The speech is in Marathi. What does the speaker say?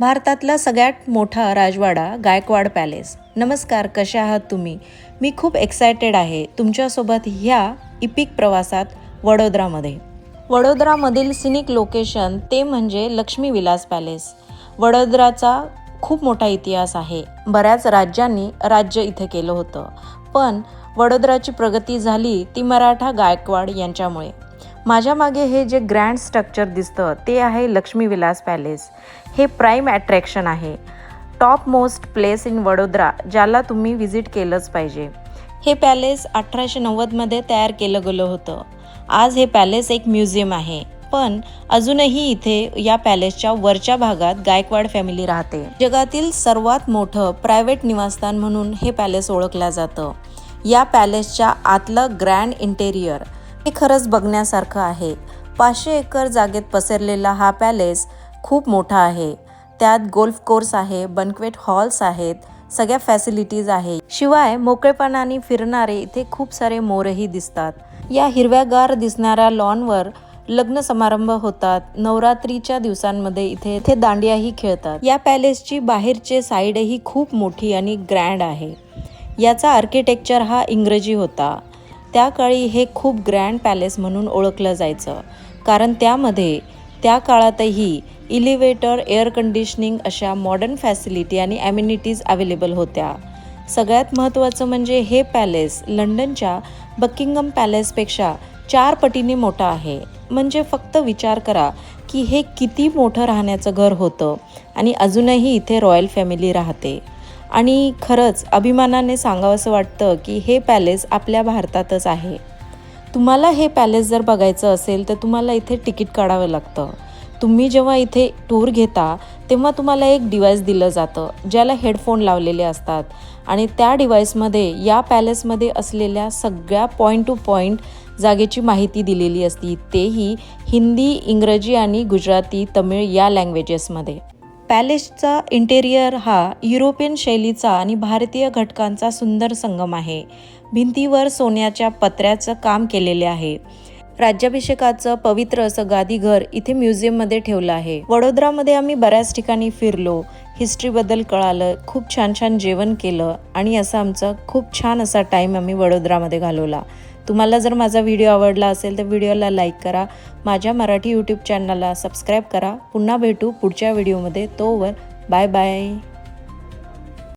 भारतातला सगळ्यात मोठा राजवाडा गायकवाड पॅलेस. नमस्कार कशा आहात तुम्ही? मी खूप एक्सायटेड आहे तुमच्यासोबत ह्या इपिक प्रवासात वडोदरामध्ये. वडोदरामधील सिनिक लोकेशन ते म्हणजे लक्ष्मी विलास पॅलेस. वडोदराचा खूप मोठा इतिहास आहे. बऱ्याच राज्यांनी राज्य इथे केलं होतं. पण वडोदराची प्रगती झाली ती मराठा गायकवाड यांच्यामुळे. माझ्या मागे हे जे ग्रँड स्ट्रक्चर दिसतं ते आहे लक्ष्मी विलास पॅलेस. हे प्राईम अट्रॅक्शन आहे. Top most place in Vadodara ज्याला तुम्ही व्हिजिट केलंच पाहिजे. हे पॅलेस अठराशे नव्वदमध्ये तयार केलं गेलं होतं. आज हे पॅलेस एक म्युझियम आहे. पण अजूनही इथे या पॅलेसच्या वरच्या भागात गायकवाड फॅमिली राहते. जगातील सर्वात मोठं प्रायव्हेट निवासस्थान म्हणून हे पॅलेस ओळखलं जातं. या पॅलेसच्या आतलं ग्रँड इंटेरियर हे खरंच बघण्यासारखं आहे. पाचशे एकर जागेत पसरलेला हा पॅलेस खूप मोठा आहे. त्यात गोल्फ कोर्स आहे बन्क्वेट हॉल्स आहेत सगळ्या फॅसिलिटीज आहे. शिवाय मोकळेपणाने फिरणारे इथे खूप सारे मोरही दिसतात. या हिरव्यागार दिसणाऱ्या लॉनवर लग्न समारंभ होतात. नवरात्रीच्या दिवसांमध्ये इथे इथे दांडियाही खेळतात. या पॅलेसची बाहेरचे साईडही खूप मोठी आणि ग्रँड आहे. याचा आर्किटेक्चर हा इंग्रजी होता. त्या काळी हे खूप ग्रँड पॅलेस म्हणून ओळखलं जायचं. कारण त्यामध्ये त्या काळातही इलिव्हेटर एअर कंडिशनिंग अशा मॉडर्न फॅसिलिटी आणि ॲम्युनिटीज अवेलेबल होत्या. सगळ्यात महत्त्वाचं म्हणजे हे पॅलेस लंडनच्या बकिंगम पॅलेसपेक्षा चार पटीने मोठं आहे. म्हणजे फक्त विचार करा की हे किती मोठं राहण्याचं घर होतं आणि अजूनही इथे रॉयल फॅमिली राहते. आणि खरंच अभिमानाने सांगावंसं वाटतं की हे पॅलेस आपल्या भारतातच आहे. तुम्हाला हे पॅलेस जर बघायचं असेल तर तुम्हाला इथे तिकीट काढावं लागतं. तुम्ही जेव्हा इथे टूर घेता तेव्हा तुम्हाला एक डिवाईस दिलं जातं ज्याला हेडफोन लावलेले असतात. आणि त्या डिव्हाइसमध्ये या पॅलेसमध्ये असलेल्या सगळ्या पॉईंट टू पॉईंट जागेची माहिती दिलेली असती. तेही हिंदी इंग्रजी आणि गुजराती तमिळ या लँग्वेजेसमध्ये पॅलेसचा इंटेरियर हा युरोपियन शैलीचा आणि भारतीय घटकांचा सुंदर संगम आहे. भिंतीवर सोन्याच्या पत्र्याचं काम केलेले आहे. राज्याभिषेकाचं पवित्र असं गादीघर इथे म्युझियममध्ये ठेवलं आहे. वडोदरामध्ये आम्ही बऱ्याच ठिकाणी फिरलो. हिस्ट्रीबद्दल कळालं. खूप छान छान जेवण केलं आणि असं आमचा खूप छान असा टाईम आम्ही वडोदरामध्ये घालवला. तुम्हाला जर माझा व्हिडिओ आवडला असेल तर व्हिडिओला लाईक करा. माझ्या मराठी यूट्यूब चॅनलला सबस्क्राईब करा. पुन्हा भेटू पुढच्या व्हिडिओमध्ये तोवर बाय बाय